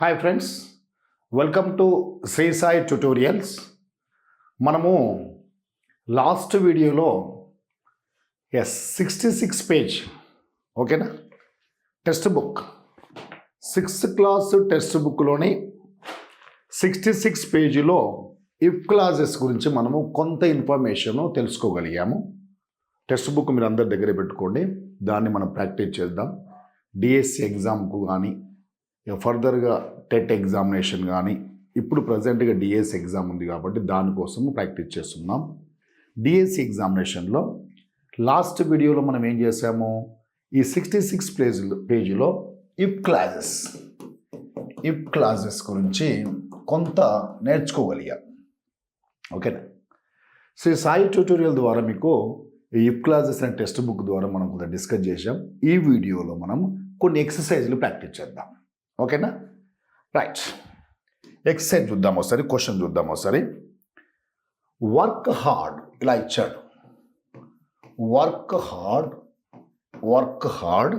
Hi friends welcome to Shri Sai tutorials మనము last వీడియోలో yes sixty six page ఓకేనా text book sixth class text బుక్లోని sixty six పేజీలో if clauses గురించి మనము కొంత ఇన్ఫర్మేషన్ తెలుసుకోగలిగాము. టెక్స్ట్ బుక్ మీరు అందరి దగ్గర పెట్టుకోండి. దాన్ని మనం ప్రాక్టీస్ చేద్దాం. డిఎస్సి ఎగ్జామ్కు కానీ ఫర్దర్గా టెట్ ఎగ్జామినేషన్ కానీ ఇప్పుడు ప్రజెంట్గా డిఎస్సి ఎగ్జామ్ ఉంది కాబట్టి దానికోసం ప్రాక్టీస్ చేస్తున్నాం. డిఎస్సి ఎగ్జామినేషన్లో లాస్ట్ వీడియోలో మనం ఏం చేసాము ఈ సిక్స్టీ సిక్స్ పేజ్ పేజీలో ఇఫ్ క్లాజెస్ ఇఫ్ క్లాజెస్ గురించి కొంత నేర్చుకోగలిగా. ఓకేనా శ్రీ సాయి ట్యూటోరియల్ ద్వారా మీకు ఈ ఇఫ్ క్లాజెస్ అనే టెక్స్ట్ బుక్ ద్వారా మనం కొంత డిస్కస్ చేసాం ఈ వీడియోలో మనం కొన్ని ఎక్సర్సైజ్లు ప్రాక్టీస్ చేద్దాం. ఓకేనా? రైట్ ఎక్సైజ్ చూద్దాం ఒకసారి క్వశ్చన్ చూద్దాం ఒకసారి. వర్క్ హార్డ్ ఇలా ఇచ్చాడు. Work hard work hard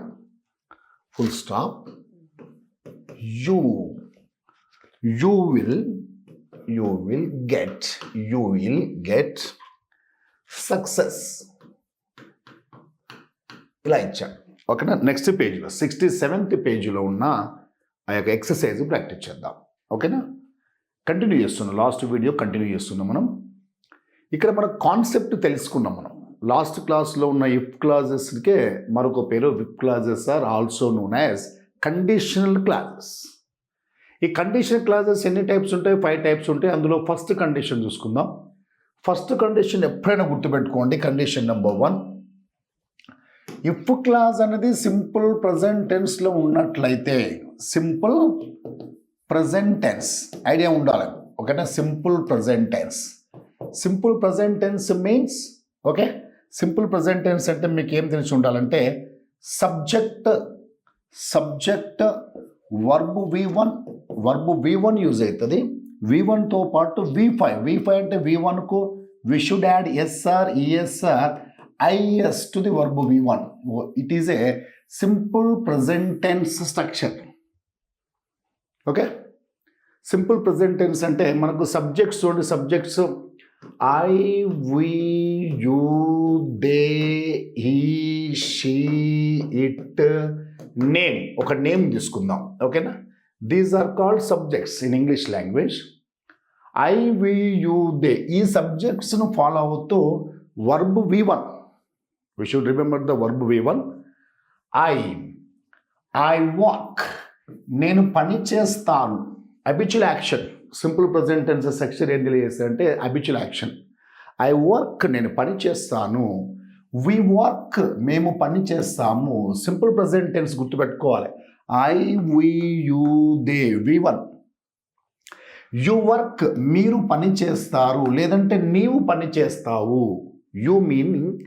full stop you you will you will get you will get success ఇలా ఇచ్చాడు. ఓకేనా? నెక్స్ట్ పేజీలో సిక్స్టీ సెవెంత్ పేజీలో ఉన్న ఆ యొక్క ఎక్సర్సైజ్ ప్రాక్టీస్ చేద్దాం. ఓకేనా కంటిన్యూ చేస్తున్నాం లాస్ట్ వీడియో కంటిన్యూ చేస్తున్నాం మనం. ఇక్కడ మన కాన్సెప్ట్ తెలుసుకున్నాం మనం. లాస్ట్ క్లాస్లో ఉన్న ఇఫ్ క్లాజెస్కే మరొక పేరు whip clauses are also known as conditional clauses ఈ కండిషనల్ క్లాజెస్ ఎన్ని టైప్స్ ఉంటాయి? ఫైవ్ టైప్స్ ఉంటాయి. అందులో ఫస్ట్ కండిషన్ చూసుకుందాం. ఫస్ట్ కండిషన్ ఎప్పుడైనా గుర్తుపెట్టుకోండి. Condition number one if clause అనేది సింపుల్ ప్రజెంట్ టెన్స్లో ఉన్నట్లయితే సింపుల్ ప్రజెంట్ టెన్స్ ఐడియా ఉండాలి. ఓకేనా? Simple present tense. Simple present tense means okay? Simple present tense అంటే మీకు ఏం తెలిసి ఉండాలంటే subject subject verb V one verb V one use అవుతుంది. వి వన్తో పాటు వి ఫైవ్ వి ఫైవ్ అంటే V వన్కు V should add s or es or ies to the verb V one it is a simple present tense structure okay simple present tense అంటే మనకు subjects చూడండి subjects I we you they he she it name ఒక name తీసుకుందాం. ఓకేనా? These are called subjects in English language I we you they ఈ సబ్జెక్ట్స్ను follow అవుతూ verb V one we should remember the verb V one I I work నేను పని చేస్తాను. Habitual action simple present tense section ఏం తెలియజేస్తారంటే habitual action I work నేను పని చేస్తాను. వి వర్క్ మేము పని చేస్తాము. సింపుల్ ప్రజెంట్ టెన్స్ గుర్తుపెట్టుకోవాలి. I we you they V one you work మీరు పని చేస్తారు. లేదంటే నీవు పని చేస్తావు. యు మీనింగ్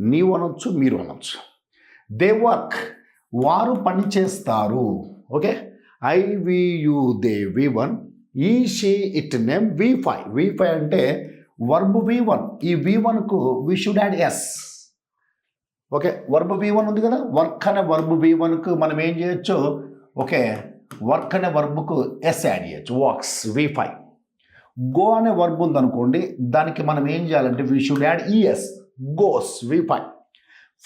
నీవు అనొచ్చు మీరు అనొచ్చు. దే వర్క్ వారు పని చేస్తారు. Okay I we you they V one he she it name V five V five అంటే వర్బ్ వి వన్ ఈ V వన్కు we should add S okay verb V one ఉంది కదా? వర్క్ అనే వర్బ్ వి వన్కు మనం ఏం చేయొచ్చు? ఓకే వర్క్ అనే వర్బ్కు ఎస్ యాడ్ చేయొచ్చు. వాక్స్ వి ఫైవ్ గో అనే వర్బ్ ఉందనుకోండి దానికి మనం ఏం చేయాలంటే we should add ES goes V five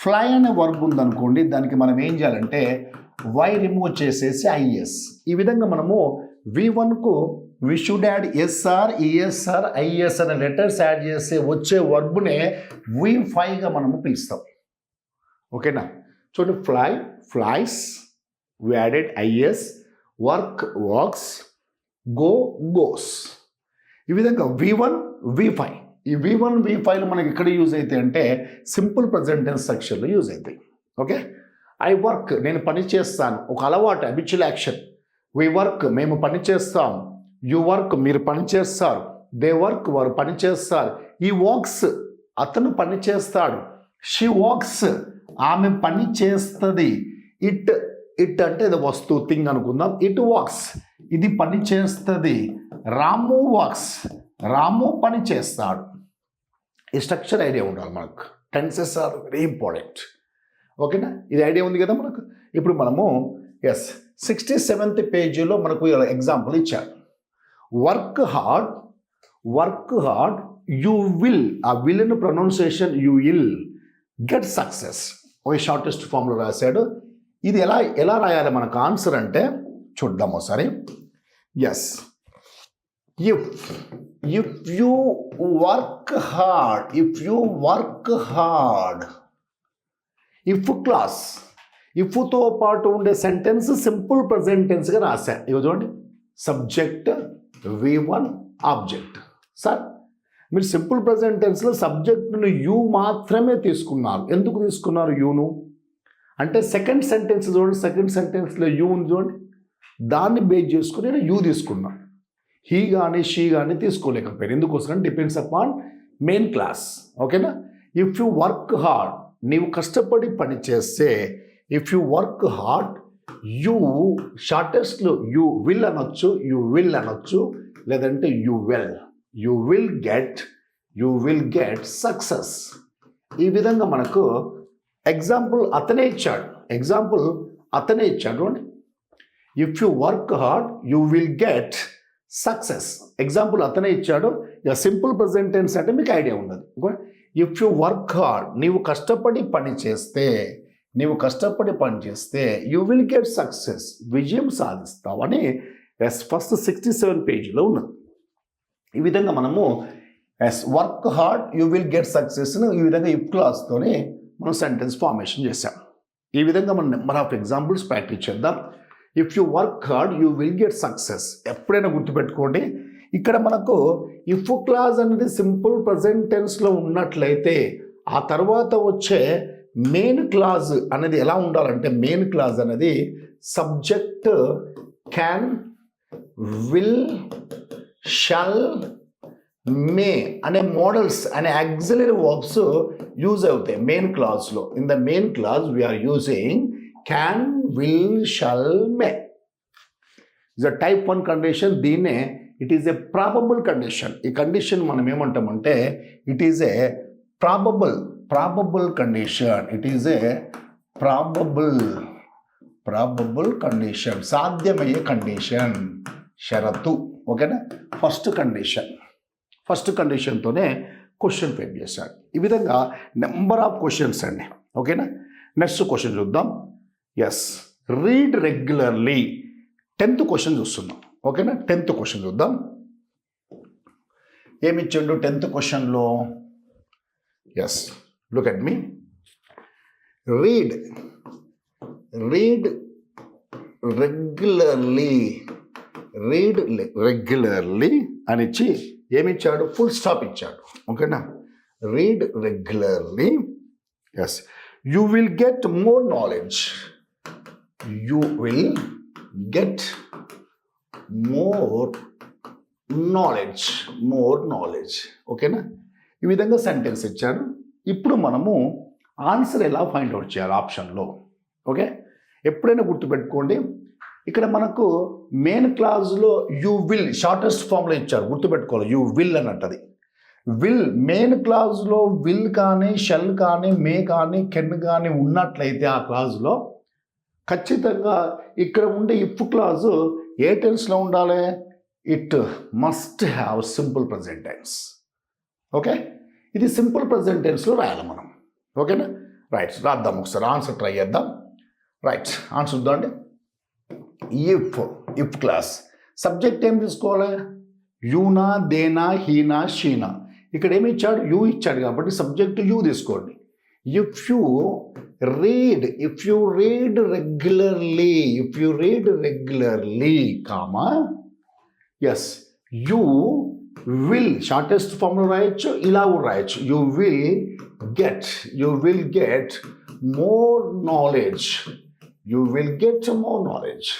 fly అనే వర్బ్ ఉందనుకోండి దానికి మనం ఏం చేయాలంటే వై రిమూవ్ చేసేసి ఐఎస్ ఈ విధంగా మనము V వన్కు we should add s or es or ies అనే లెటర్స్ యాడ్ చేసి వచ్చే వర్బ్నే వి ఫైవ్గా మనము పిలుస్తాం. ఓకేనా? చూడండి fly flies we added ies work works go goes. ఈ విధంగా వి వన్ వి ఫైవ్ ఈ వి వన్ వి ఫైవ్లు మనకి ఎక్కడ యూజ్ అవుతాయి అంటే సింపుల్ ప్రజెంట్ టెన్స్ సెక్షన్లో యూజ్ అవుతాయి. ఓకే ఐ వర్క్ నేను పని చేస్తాను. ఒక అలవాటు అబిచువల్ యాక్షన్ వి వర్క్ మేము పని చేస్తాం. యు వర్క్ మీరు పని చేస్తారు. దే వర్క్ వారు పని చేస్తారు. ఈ వర్క్స్ అతను పని చేస్తాడు. షీ వర్క్స్ ఆమె పని చేస్తుంది. ఇట్ ఇట్ అంటే ఇది వస్తువు థింగ్ అనుకుందాం. ఇట్ వాక్స్ ఇది పని చేస్తుంది. రాము వాక్స్ రాము పని చేస్తాడు. ఈ స్ట్రక్చర్ ఐడియా ఉండాలి మనకు. టెన్సెస్ ఆర్ వెరీ ఇంపార్టెంట్ ఓకేనా ఇది ఐడియా ఉంది కదా మనకు? ఇప్పుడు మనము ఎస్ సిక్స్టీ సెవెంత్ పేజీలో మనకు ఎగ్జాంపుల్ ఇచ్చారు. Work hard work hard you will uh will pronunciation you will get success ఒక షార్టెస్ట్ ఫామ్లో రాశాడు. ఇది ఎలా ఎలా రాయాలి మనకు ఆన్సర్ అంటే చూద్దాం ఒకసారి. Yes if if you work hard if you work hard if clause ఇఫ్తో పాటు ఉండే సెంటెన్స్ సింపుల్ ప్రజెంట్ టెన్స్గా రాశా. ఇవి చూడండి. Subject V one object sir మీరు సింపుల్ ప్రజెంట్ టెన్స్లో సబ్జెక్టును యూ మాత్రమే తీసుకున్నారు. ఎందుకు తీసుకున్నారు యూను అంటే సెకండ్ సెంటెన్స్ చూడండి. సెకండ్ సెంటెన్స్లో యూ ఉంది చూడండి. దాన్ని బేస్ చేసుకుని నేను యూ తీసుకున్నాను హీ కానీ షీ కానీ తీసుకోలేకపోయారు. ఎందుకోసం డిపెండ్స్ అపాన్ మెయిన్ క్లాస్ ఓకేనా? ఇఫ్ యు వర్క్ హార్డ్ నీవు కష్టపడి పని చేస్తే if you work hard you షార్టెస్ట్లో you will అనొచ్చు యూ విల్ అనొచ్చు లేదంటే you well you will get you will get success ఈ విధంగా మనకు ఎగ్జాంపుల్ అతనే ఇచ్చాడు. ఎగ్జాంపుల్ అతనే ఇచ్చాడు. If you work hard you will get success. Example అతనే ఇచ్చాడు. ఇక సింపుల్ ప్రజెంట్ టెన్స్ అంటే మీకు ఐడియా ఉండదు. ఇఫ్ యు వర్క్ హార్డ్ నీవు కష్టపడి పని చేస్తే నీవు కష్టపడి పని చేస్తే యూ విల్ గెట్ సక్సెస్ విజయం సాధిస్తావని ఎస్ ఫస్ట్ సిక్స్టీ సెవెన్ పేజీలో ఉన్నది. ఈ విధంగా మనము yes work hard you will get success ఈ విధంగా ఇఫ్ క్లాస్తోనే మనం సెంటెన్స్ ఫార్మేషన్ చేసాం ఈ విధంగా మనం నెంబర్ ఆఫ్ ఎగ్జాంపుల్స్ ప్రాక్టీస్ చేద్దాం. If you work hard you will get success ఎప్పుడైనా గుర్తుపెట్టుకోండి. ఇక్కడ మనకు ఇఫ్ క్లాజ్ అనేది సింపుల్ ప్రజెంట్ టెన్స్లో ఉన్నట్లయితే ఆ తర్వాత వచ్చే మెయిన్ క్లాజ్ అనేది ఎలా ఉండాలంటే మెయిన్ క్లాజ్ అనేది subject can will shall may అనే మోడల్స్ అనే యాక్సిలరీ వర్బ్స్ యూజ్ అవుతాయి. మెయిన్ క్లాస్లో in the main clause we're using can will shall may is a type one condition దీన్నే it is a probable condition ఈ condition మనం ఏమంటామంటే it is a probable probable condition it is a probable probable condition సాధ్యమయ్యే condition షరతు. ఓకేనా? First condition first కండిషన్తోనే question పేర్ చేశాడు ఈ విధంగా నెంబర్ ఆఫ్ క్వశ్చన్స్ అండి. ఓకేనా? నెక్స్ట్ క్వశ్చన్ చూద్దాం. Yes read regularly tenth question చూస్తున్నాం. ఓకేనా టెన్త్ క్వశ్చన్ చూద్దాం. ఏమిచ్చిండు టెన్త్ క్వశ్చన్లో yes look at me read read regularly read regularly అని ఇచ్చి ఏమిచ్చాడు? ఫుల్ స్టాప్ ఇచ్చాడు. ఓకేనా read regularly yes you will get more knowledge you will get more knowledge more knowledge ఓకేనా ఈ విధంగా సెంటెన్స్ ఇచ్చారు ఇప్పుడు మనము ఆన్సర్ ఎలా ఫైండ్ అవుట్ చేయాలి ఆప్షన్లో ఓకే ఎప్పుడైనా గుర్తుపెట్టుకోండి. ఇక్కడ మనకు మెయిన్ క్లాజ్లో యూ విల్ షార్టెస్ట్ ఫామ్లో ఇచ్చారు. గుర్తుపెట్టుకోవాలి. యూ విల్ అన్నట్టది విల్ మెయిన్ క్లాజ్లో విల్ కానీ షెల్ కానీ మే కానీ కెన్ కానీ ఉన్నట్లయితే ఆ క్లాజ్లో ఖచ్చితంగా ఇక్కడ ఉండే ఇఫ్ క్లాజ్ ఏ టెన్స్లో ఉండాలి. It must have simple present tense. Okay? ఇది సింపుల్ ప్రజెంట్ టెన్స్లో రాయాలి మనం. ఓకేనా? రైట్ రాద్దాం ఒకసారి. ఆన్సర్ ట్రై చేద్దాం. రైట్ ఆన్సర్ చూద్దామండి. If if clause. సబ్జెక్ట్ ఏం తీసుకోవాలి? యూనా దేనా హీనా షీనా. ఇక్కడ ఏమి ఇచ్చాడు? యూ ఇచ్చాడు కాబట్టి సబ్జెక్ట్ యూ తీసుకోండి. If you read if you read regularly if you read regularly comma yes you will shortest ఫామ్లో రాయొచ్చు ఇలా కూడా రాయొచ్చు. You will get you will get more knowledge you will get more knowledge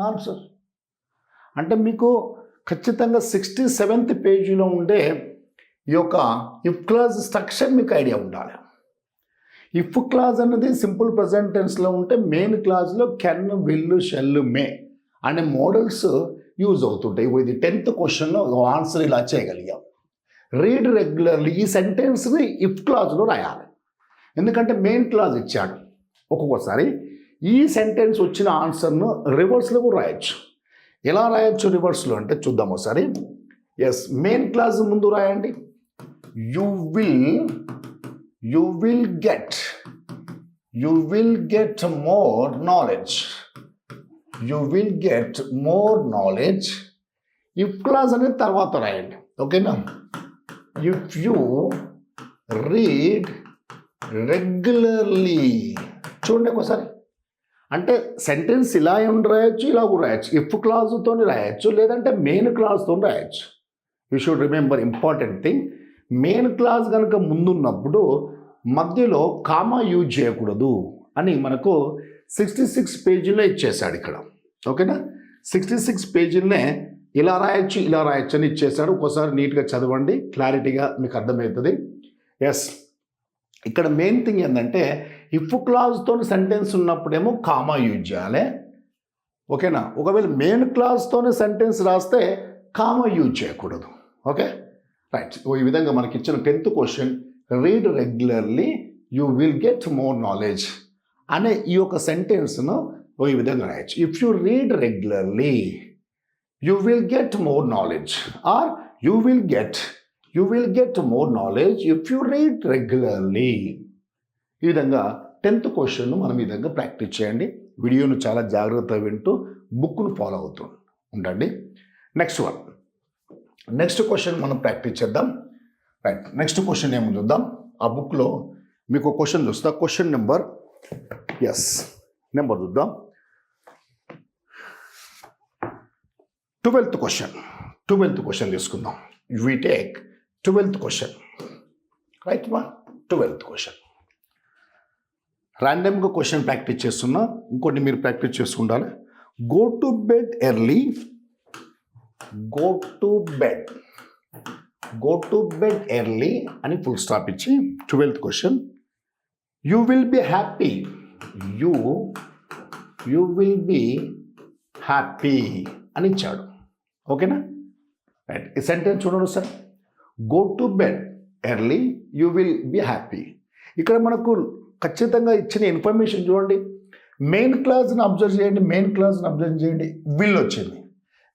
answer అంటే మీకు ఖచ్చితంగా sixty seventh పేజీలో ఉండే ఈ యొక్క ఇఫ్ క్లాజ్ స్ట్రక్చర్ మీకు ఐడియా ఉండాలి. ఇఫ్ క్లాజ్ అన్నది సింపుల్ ప్రజెంట్ టెన్స్లో ఉంటే మెయిన్ క్లాజ్లో కెన్ విల్ షెల్ మే అనే మోడల్స్ యూజ్ అవుతుంటాయి. ఇది టెన్త్ క్వశ్చన్లో ఆన్సర్ ఇలా చేయగలిగాం. రీడ్ రెగ్యులర్లీ ఈ సెంటెన్స్ని ఇఫ్ క్లాజ్లో రాయాలి. ఎందుకంటే మెయిన్ క్లాజ్ ఇచ్చాడు. ఒక్కొక్కసారి ఈ సెంటెన్స్ వచ్చిన ఆన్సర్ను రివర్స్లో కూడా రాయొచ్చు. ఎలా రాయొచ్చు రివర్స్లో అంటే చూద్దాం ఒకసారి. ఎస్ మెయిన్ క్లాస్ ముందు రాయండి. You will you will get you will get more knowledge you will get more knowledge if clause అనేది తర్వాత రాయండి. ఓకేనా ఇఫ్ యూ రీడ్ రెగ్యులర్లీ చూడండి ఒకసారి. అంటే సెంటెన్స్ ఇలా ఏమి రాయొచ్చు ఇలా కూడా రాయొచ్చు. ఇఫ్ క్లాజ్తో రాయొచ్చు లేదంటే మెయిన్ క్లాజ్తో రాయొచ్చు. You should remember important thing main clause కనుక ముందున్నప్పుడు మధ్యలో కామా యూజ్ చేయకూడదు అని మనకు సిక్స్టీ సిక్స్ పేజీలో ఇచ్చేశాడు ఇక్కడ. ఓకేనా? సిక్స్టీ సిక్స్ పేజీలనే ఇలా రాయొచ్చు ఇలా రాయొచ్చు అని ఇచ్చేసాడు ఒకసారి నీట్గా చదవండి క్లారిటీగా మీకు అర్థమవుతుంది. ఎస్ ఇక్కడ మెయిన్ థింగ్ ఏంటంటే ఇఫ్ క్లాజ్తో సెంటెన్స్ ఉన్నప్పుడేమో కామా యూజ్ చేయాలి. ఓకేనా? ఒకవేళ మెయిన్ క్లాజ్తో సెంటెన్స్ రాస్తే కామా యూజ్ చేయకూడదు. ఓకే? రైట్ ఈ విధంగా మనకి ఇచ్చిన tenth question read regularly you will get more knowledge అనే ఈ యొక్క సెంటెన్స్ను ఈ విధంగా రాయొచ్చు. If you read regularly you will get more knowledge or you will get you will get more knowledge if you read regularly ఈ విధంగా tenth question మనం ఈ విధంగా ప్రాక్టీస్ చేయండి. వీడియోను చాలా జాగ్రత్తగా వింటూ బుక్ను ఫాలో అవుతూ ఉండండి. నెక్స్ట్ వన్ నెక్స్ట్ క్వశ్చన్ మనం ప్రాక్టీస్ చేద్దాం. రైట్ నెక్స్ట్ క్వశ్చన్ ఏమో చూద్దాం. ఆ బుక్లో మీకు క్వశ్చన్ చూస్తా. క్వశ్చన్ నెంబర్ ఎస్ నెంబర్ చూద్దాం. ట్వెల్త్ క్వశ్చన్ ట్వెల్త్ క్వశ్చన్ తీసుకుందాం. We take twelfth question right మా ట్వెల్త్ క్వశ్చన్ ర్యాండమ్గా క్వశ్చన్ ప్రాక్టీస్ చేస్తున్నా. ఇంకోటి మీరు ప్రాక్టీస్ చేసుకుంటారు go to bed early go to bed go to bed early అని ఫుల్ స్టాప్ ఇచ్చి twelfth question you will be happy you you will be happy అని ఇచ్చాడు. ఓకేనా రైట్ ఈ సెంటెన్స్ చూడండి sir go to bed early you will be happy ఇక్కడ మనకు ఖచ్చితంగా ఇచ్చిన ఇన్ఫర్మేషన్ చూడండి. మెయిన్ క్లాస్ని అబ్జర్వ్ చేయండి మెయిన్ క్లాస్ని అబ్జర్వ్ చేయండి. విల్ వచ్చింది.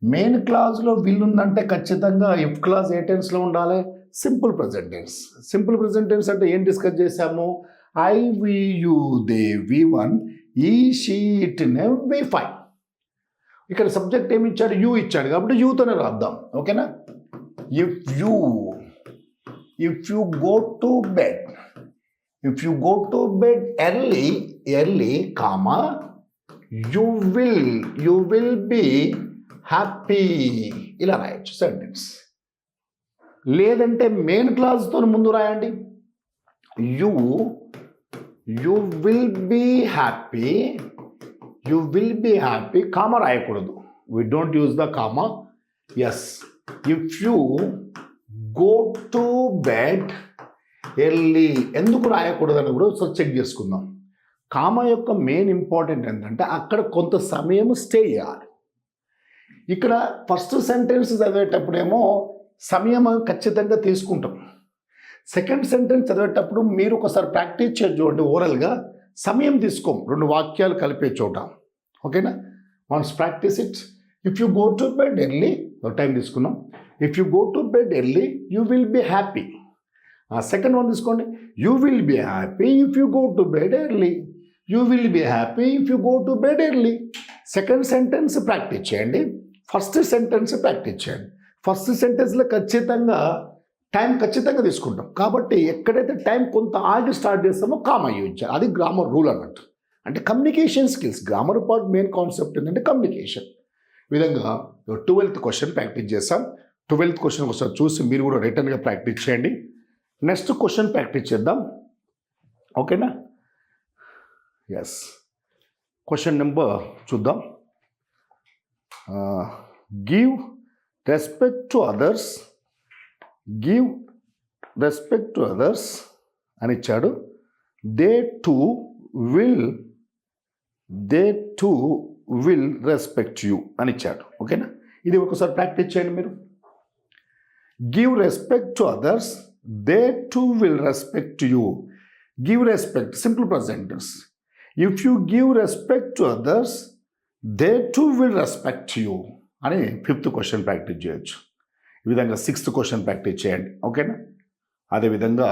మెయిన్ క్లాస్లో విల్ ఉందంటే ఖచ్చితంగా ఇఫ్ క్లాస్ ఏ టెన్స్లో ఉండాలి. Simple present tense simple present tense అంటే ఏం డిస్కస్ చేశాము? I we you they we one ఈ షీట్ వి ఫైవ్ ఇక్కడ సబ్జెక్ట్ ఏమి ఇచ్చాడు? యూ ఇచ్చాడు. కాబట్టి యూతోనే రాద్దాం. ఓకేనా? If you if you go to bed if you go to bed early early comma you will you will be happy ఇలా రాయొచ్చు సెంటెన్స్ లేదంటే మెయిన్ క్లాస్తో ముందు రాయండి. You you will be happy you will be happy comma రాయకూడదు. We don't use the comma yes if you go to bed early ఎందుకు రాయకూడదని కూడా ఒకసారి చెక్ చేసుకుందాం. కామ యొక్క మెయిన్ ఇంపార్టెంట్ ఏంటంటే అక్కడ కొంత సమయం స్టే చేయాలి. ఇక్కడ ఫస్ట్ సెంటెన్స్ చదివేటప్పుడేమో సమయం ఖచ్చితంగా తీసుకుంటాం. సెకండ్ సెంటెన్స్ చదివేటప్పుడు మీరు ఒకసారి ప్రాక్టీస్ చేసి చూడండి ఓరల్గా సమయం తీసుకోం. రెండు వాక్యాలు కలిపే చోట. ఓకేనా? Once practice it if you go to bed early time తీసుకున్నాం. If you go to bed early you will be happy second one తీసుకోండి. You will be happy if you go to bed early you will be happy if you go to bed early second sentence practice చేయండి. First sentence practice చేయండి. First సెంటెన్స్లో ఖచ్చితంగా time ఖచ్చితంగా తీసుకుంటాం. కాబట్టి ఎక్కడైతే time కొంత ఆగి స్టార్ట్ చేస్తామో కామా యూజ్ చేయాలి అది గ్రామర్ రూల్ అన్నట్టు. అంటే communication skills. Grammar part main concept ఏంటంటే కమ్యూనికేషన్. విధంగా ట్వెల్త్ క్వశ్చన్ ప్రాక్టీస్ చేస్తాం ట్వెల్త్ క్వశ్చన్ ఒకసారి చూసి మీరు కూడా రిటర్న్గా ప్రాక్టీస్ చేయండి. నెక్స్ట్ క్వశ్చన్ ప్రాక్టీస్ చేద్దాం. ఓకేనా? ఎస్ క్వశ్చన్ నెంబర్ చూద్దాం. Give respect to others give respect to others అని ఇచ్చాడు. They too will they too will respect you అని ఇచ్చాడు. ఓకేనా ఇది ఒకసారి ప్రాక్టీస్ చేయండి మీరు. Give respect to others they too will respect you give respect simple presenters if you give respect to others they too will respect you అని fifth question practice చేయొచ్చు. ఈ విధంగా సిక్స్త్ క్వశ్చన్ ప్రాక్టీస్ చేయండి. ఓకేనా అదేవిధంగా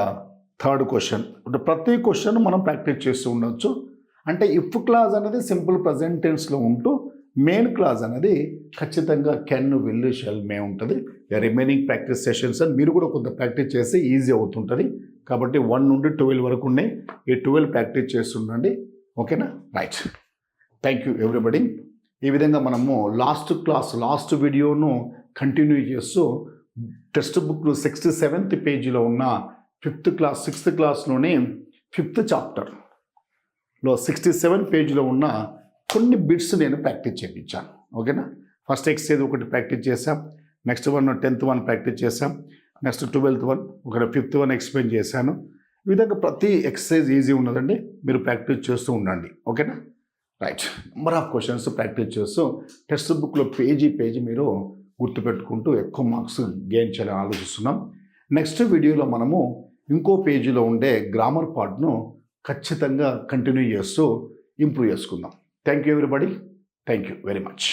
third question అంటే ప్రతి question మనం ప్రాక్టీస్ చేస్తూ ఉండొచ్చు. అంటే ఇఫ్ క్లాజ్ అనేది సింపుల్ ప్రజెంట్ టెన్స్లో ఉంటూ మెయిన్ క్లాజ్ అనేది ఖచ్చితంగా కెన్ విల్ షెల్ మే ఉంటుంది. రిమైనింగ్ ప్రాక్టీస్ సెషన్స్ అని మీరు కూడా కొంత ప్రాక్టీస్ చేస్తే ఈజీ అవుతుంటుంది. కాబట్టి వన్ నుండి ట్వెల్వ్ వరకు ఉన్నాయి. ఈ ట్వెల్వ్ ప్రాక్టీస్ చేస్తుండండి. ఓకేనా రైట్ థ్యాంక్ యూ ఎవ్రీబడి ఈ విధంగా మనము లాస్ట్ క్లాస్ లాస్ట్ వీడియోను కంటిన్యూ చేస్తూ టెక్స్ట్ బుక్ సిక్స్టీ సెవెంత్ పేజీలో ఉన్న ఫిఫ్త్ క్లాస్ సిక్స్త్ క్లాస్లోనే ఫిఫ్త్ చాప్టర్లో సిక్స్టీ సెవెన్ పేజీలో ఉన్న కొన్ని బిట్స్ నేను ప్రాక్టీస్ చేయించాను ఓకేనా ఫస్ట్ ఎక్సైజ్ ఒకటి ప్రాక్టీస్ చేసాం next one tenth one practice చేశాం. నెక్స్ట్ ట్వెల్త్ వన్ ఒకటి ఫిఫ్త్ వన్ ఎక్స్ప్లెయిన్ చేశాను. ఈ విధంగా ప్రతి ఎక్సర్సైజ్ ఈజీ ఉన్నదండి. మీరు ప్రాక్టీస్ చేస్తూ ఉండండి. ఓకేనా right number of questions practice చేస్తూ టెక్స్ట్ బుక్లో పేజీ పేజీ మీరు గుర్తుపెట్టుకుంటూ ఎక్కువ మార్క్స్ గెయిన్ చేయాలని ఆలోచిస్తున్నాం. నెక్స్ట్ వీడియోలో మనము ఇంకో పేజీలో ఉండే గ్రామర్ పార్ట్ను ఖచ్చితంగా కంటిన్యూ చేస్తూ ఇంప్రూవ్ చేసుకుందాం. Thank you everybody thank you very much